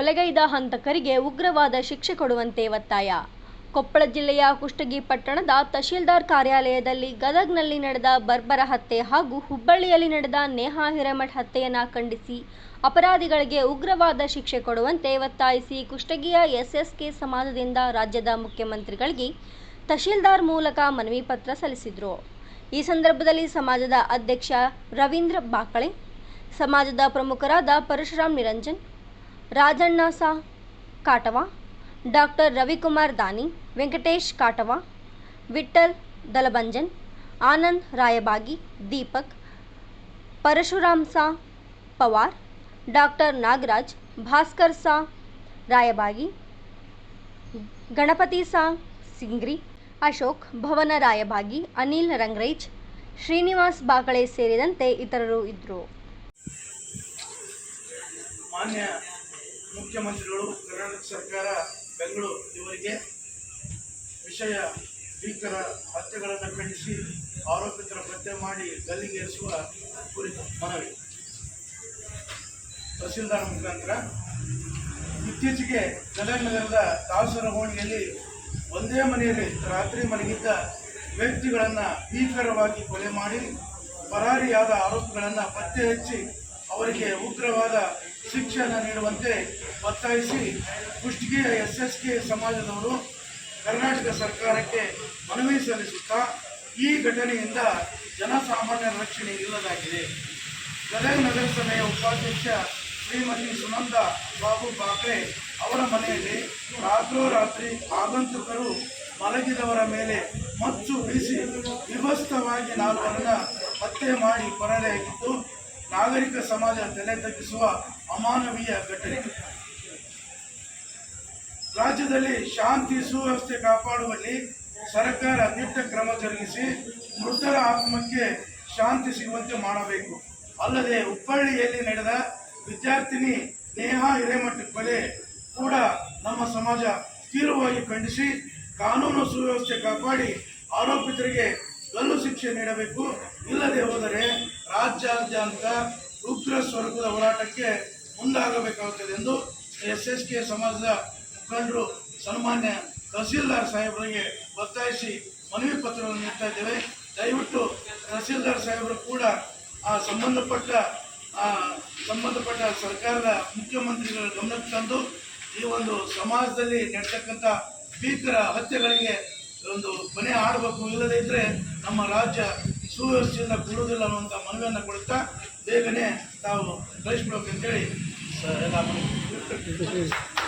ಮಾಡಿದ ಹಂತಕರಿಗೆ ಉಗ್ರವಾದ ಶಿಕ್ಷೆ ಕೊಡುವಂತೆ ಒತ್ತಾಯ. ಕೊಪ್ಪಳ ಜಿಲ್ಲೆಯ ಕುಷ್ಟಗಿ ಪಟ್ಟಣದ ತಹಶೀಲ್ದಾರ್ ಕಾರ್ಯಾಲಯದಲ್ಲಿ ಗದಗ್ನಲ್ಲಿ ನಡೆದ ಬರ್ಬರ ಹತ್ಯೆ ಹಾಗೂ ಹುಬ್ಬಳ್ಳಿಯಲ್ಲಿ ನಡೆದ ನೇಹಾ ಹಿರೇಮಠ್ ಹತ್ಯೆಯನ್ನು ಖಂಡಿಸಿ ಅಪರಾಧಿಗಳಿಗೆ ಉಗ್ರವಾದ ಶಿಕ್ಷೆ ಕೊಡುವಂತೆ ಒತ್ತಾಯಿಸಿ ಕುಷ್ಟಗಿಯ ಎಸ್ಎಸ್ಕೆ ಸಮಾಜದಿಂದ ರಾಜ್ಯದ ಮುಖ್ಯಮಂತ್ರಿಗಳಿಗೆ ತಹಶೀಲ್ದಾರ್ ಮೂಲಕ ಮನವಿ ಪತ್ರ ಸಲ್ಲಿಸಿದರು. ಈ ಸಂದರ್ಭದಲ್ಲಿ ಸಮಾಜದ ಅಧ್ಯಕ್ಷ ರವೀಂದ್ರ ಬಾಕಳೆ, ಸಮಾಜದ ಪ್ರಮುಖರಾದ ಪರಶುರಾಮ್ ನಿರಂಜನ್ ರಾಜಣ್ಣ ಸಾ ಕಾಟವ, ಡಾಕ್ಟರ್ ರವಿಕುಮಾರ್ ದಾನಿ, ವೆಂಕಟೇಶ್ ಕಾಟವ ವಿಠಲ್ ದಲಬಂಜನ್ ಆನಂದ್ ರಾಯಬಾಗಿ ದೀಪಕ್, ಪರಶುರಾಮ್ ಸಾ ಪವಾರ್, ಡಾಕ್ಟರ್ ನಾಗರಾಜ್, ಭಾಸ್ಕರ್ ಸಾ ರಾಯಬಾಗಿ ಗಣಪತಿ ಸಾ ಸಿಂಗ್ರಿ, ಅಶೋಕ್ ಭವನ ರಾಯಭಾಗಿ, ಅನಿಲ್ ರಂಗ್ರೈಜ್, ಶ್ರೀನಿವಾಸ್ ಬಾಕಳೆ ಸೇರಿದಂತೆ ಇತರರು ಇದ್ದರು. ಮುಖ್ಯಮಂತ್ರಿಗಳು, ಕರ್ನಾಟಕ ಸರ್ಕಾರ, ಬೆಂಗಳೂರು ಇವರಿಗೆ ವಿಷಯ ಭೀಕರ ಹತ್ಯೆಗಳನ್ನು ಖಂಡಿಸಿ, ಆರೋಪಿತರ ಪತ್ತೆ ಮಾಡಿ ಗಲ್ಲಿಗೇರಿಸುವ ಕುರಿತು ಮನವಿ. ತಹಸೀಲ್ದಾರ್ ಮುಖಾಂತರ ಇತ್ತೀಚೆಗೆ ಗದಗ ನಗರದ ದಾಸರ ಹೋಣಿಯಲ್ಲಿ ಒಂದೇ ಮನೆಯಲ್ಲಿ ರಾತ್ರಿ ಮಲಗಿದ್ದ ವ್ಯಕ್ತಿಗಳನ್ನು ಭೀಕರವಾಗಿ ಕೊಲೆ ಮಾಡಿ, ಪರಾರಿಯಾದ ಆರೋಪಿಗಳನ್ನು ಪತ್ತೆ ಹಚ್ಚಿ ಅವರಿಗೆ ಉಗ್ರವಾದ ಶಿಕ್ಷೆಯನ್ನು ನೀಡುವಂತೆ ಒತ್ತಾಯಿಸಿ ಕುಷ್ಟಿಗೆ ಎಸ್ ಎಸ್ ಕೆ ಸಮಾಜದವರು ಕರ್ನಾಟಕ ಸರ್ಕಾರಕ್ಕೆ ಮನವಿ ಸಲ್ಲಿಸುತ್ತಾ ಈ ಘಟನೆಯಿಂದ ಜನಸಾಮಾನ್ಯರ ರಕ್ಷಣೆ ಇಲ್ಲದಾಗಿದೆ. ಗದಗ ನಗರಸಭೆಯ ಉಪಾಧ್ಯಕ್ಷ ಶ್ರೀಮತಿ ಸುನಂದ ಬಾಬು ಬಾಕ್ರೆ ಅವರ ಮನೆಯಲ್ಲಿ ರಾತ್ರೋರಾತ್ರಿ ಆಗಂತುಕರು ಮಲಗಿದವರ ಮೇಲೆ ಮಚ್ಚು ಬೀಸಿ ವಿಭಸ್ತವಾಗಿ ನಾಲ್ವರನ್ನ ಪತ್ತೆ ಮಾಡಿ ಪರಾರಿಯಾಗಿದ್ದು ನಾಗರಿಕ ಸಮಾಜ ತಲೆ ತಗ್ಗಿಸುವ ಅಮಾನವೀಯ ಘಟನೆ. ರಾಜ್ಯದಲ್ಲಿ ಶಾಂತಿ ಸುವ್ಯವಸ್ಥೆ ಕಾಪಾಡುವಲ್ಲಿ ಸರ್ಕಾರ ದಿಟ್ಟ ಕ್ರಮ ಜರುಗಿಸಿ ಮೃತರ ಆತ್ಮಕ್ಕೆ ಶಾಂತಿ ಸಿಗುವಂತೆ ಮಾಡಬೇಕು. ಅಲ್ಲದೆ ಹುಬ್ಬಳ್ಳಿಯಲ್ಲಿ ನಡೆದ ವಿದ್ಯಾರ್ಥಿನಿ ನೇಹಾ ಹಿರೇಮಠ ಕೊಲೆ ಕೂಡ ನಮ್ಮ ಸಮಾಜ ತೀವ್ರವಾಗಿ ಖಂಡಿಸಿ ಕಾನೂನು ಸುವ್ಯವಸ್ಥೆ ಕಾಪಾಡಿ ಆರೋಪಿತರಿಗೆ ಗಲ್ಲು ಶಿಕ್ಷೆ ನೀಡಬೇಕು. ಇಲ್ಲದೆ ರಾಜ್ಯಾದ್ಯಂತ ಉಗ್ರ ಸ್ವರೂಪದ ಹೋರಾಟಕ್ಕೆ ಮುಂದಾಗಬೇಕಾಗುತ್ತದೆ ಎಂದು ಎಸ್ ಎಸ್ ಕೆ ಸಮಾಜದ ಮುಖಂಡರು ಸನ್ಮಾನ್ಯ ತಹಸೀಲ್ದಾರ್ ಸಾಹೇಬರಿಗೆ ಒತ್ತಾಯಿಸಿ ಮನವಿ ಪತ್ರವನ್ನು ನೀಡ್ತಾ ಇದ್ದೇವೆ. ದಯವಿಟ್ಟು ತಹಸೀಲ್ದಾರ್ ಸಾಹೇಬರು ಕೂಡ ಆ ಸಂಬಂಧಪಟ್ಟ ಸಂಬಂಧಪಟ್ಟ ಸರ್ಕಾರದ ಮುಖ್ಯಮಂತ್ರಿಗಳ ಗಮನಕ್ಕೆ ತಂದು ಈ ಒಂದು ಸಮಾಜದಲ್ಲಿ ನಡ್ತಕ್ಕಂಥ ಭೀಕರ ಹತ್ಯೆಗಳಿಗೆ ಒಂದು ಕೊನೆ ಆಡಬೇಕು ಇಲ್ಲದೇ ಇದ್ರೆ ನಮ್ಮ ರಾಜ್ಯ ಸುವ್ಯವಸ್ಥೆಯಿಂದ ಕೊಡುವುದಿಲ್ಲ ಅನ್ನುವಂಥ ಮನವಿಯನ್ನು ಕೊಡುತ್ತಾ ಬೇಗನೆ ತಾವು ಕಳಿಸ್ಬಿಡ್ಬೇಕಂತೇಳಿ ಅಂತೇಳಿ. ಎಲ್ಲ